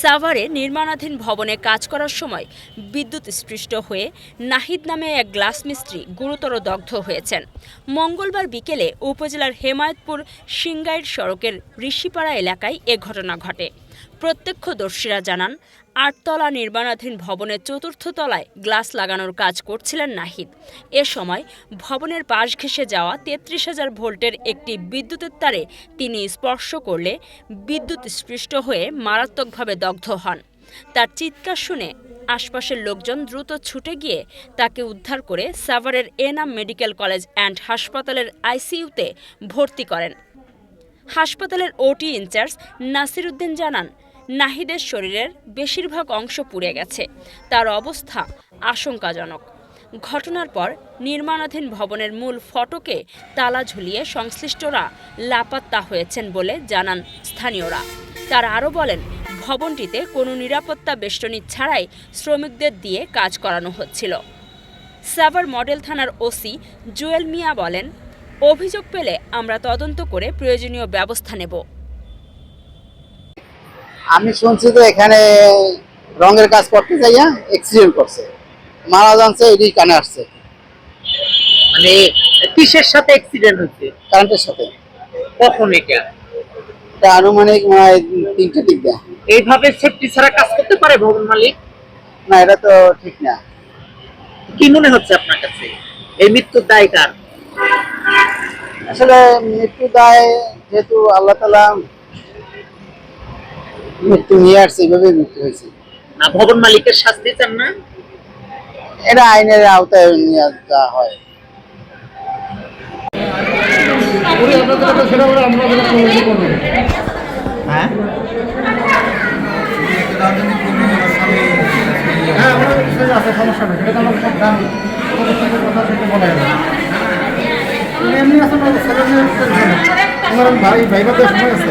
সাভারে নির্মাণাধীন ভবনে কাজ করার সময় বিদ্যুৎ স্পৃষ্ট হয়ে নাহিদ নামে এক গ্লাস মিস্ত্রি গুরুতর দগ্ধ হয়েছেন। মঙ্গলবার বিকেলে উপজেলার হেমায়তপুর সিংগাইর সড়কের ঋষিপাড়া এলাকায় এ ঘটনা ঘটে। প্রত্যক্ষদর্শীরা জানান আটতলা নির্মাণাধীন ভবনের চতুর্থ তলায় গ্লাস লাগানোর কাজ করছিলেন নাহিদ। এ সময় ভবনের পাশ ঘেঁষে যাওয়া তেত্রিশ হাজার ভোল্টের একটি বিদ্যুতের তারে তিনি স্পর্শ করলে বিদ্যুৎ স্পৃষ্ট হয়ে মারাত্মকভাবে দগ্ধ হন। তার চিৎকার শুনে আশপাশের লোকজন দ্রুত ছুটে গিয়ে তাকে উদ্ধার করে সাভারের এনাম মেডিকেল কলেজ অ্যান্ড হাসপাতালের আইসিইউতে ভর্তি করেন। হাসপাতালের ওটি ইনচার্জ নাসির উদ্দিন জানান নাহিদের শরীরের বেশিরভাগ অংশ পুড়ে গেছে। তার অবস্থা আশঙ্কাজনক। ঘটনার পর নির্মাণাধীন ভবনের মূল ফটকে তালা ঝুলিয়ে সংশ্লিষ্টরা লাপাত্তা হয়েছেন বলে জানান স্থানীয়রা। তারা আরও বলেন, ভবনটিতে কোনো নিরাপত্তা বেষ্টনী ছাড়াই শ্রমিকদের দিয়ে কাজ করানো হচ্ছিল। সাভার মডেল থানার ওসি জুয়েল মিয়া বলেন, অভিযোগ পেলে আমরা তদন্ত করে প্রয়োজনীয় ব্যবস্থা নেব। আমি শুনছি যে এখানে রঙের কাজ করতে যাইয়া অ্যাক্সিডেন্ট করছে। মারা যাচ্ছে এটি কানে আসছে। মানে কিসের সাথে অ্যাক্সিডেন্ট হচ্ছে কারেন্টের সাথে। কখন এটা? এটা আনুমানিক মনে তিনটে দিক দেয়। এইভাবে সেফটি ছাড়া কাজ করতে পারে ভবন মালিক? না এটা তো ঠিক না। কি মনে হচ্ছে আপনার কাছে? এই মৃত্যুর দায় কার? আসলে মৃত্যু দায় যেহেতু আল্লাহ তালা মৃত্যু নিয়ে আসছে এইভাবে মৃত্যু হয়েছে। না ভবন মালিকের শাস্তি চান না? এটা আইনের আওতায় নিয়ে যাওয়া হয়। হ্যাঁ? হ্যাঁ আমার সমস্যা নেই। সেটা সব কথা সেটা বলা যাবে এমনি আমার ভাই ভাই বাদের সময় আছে।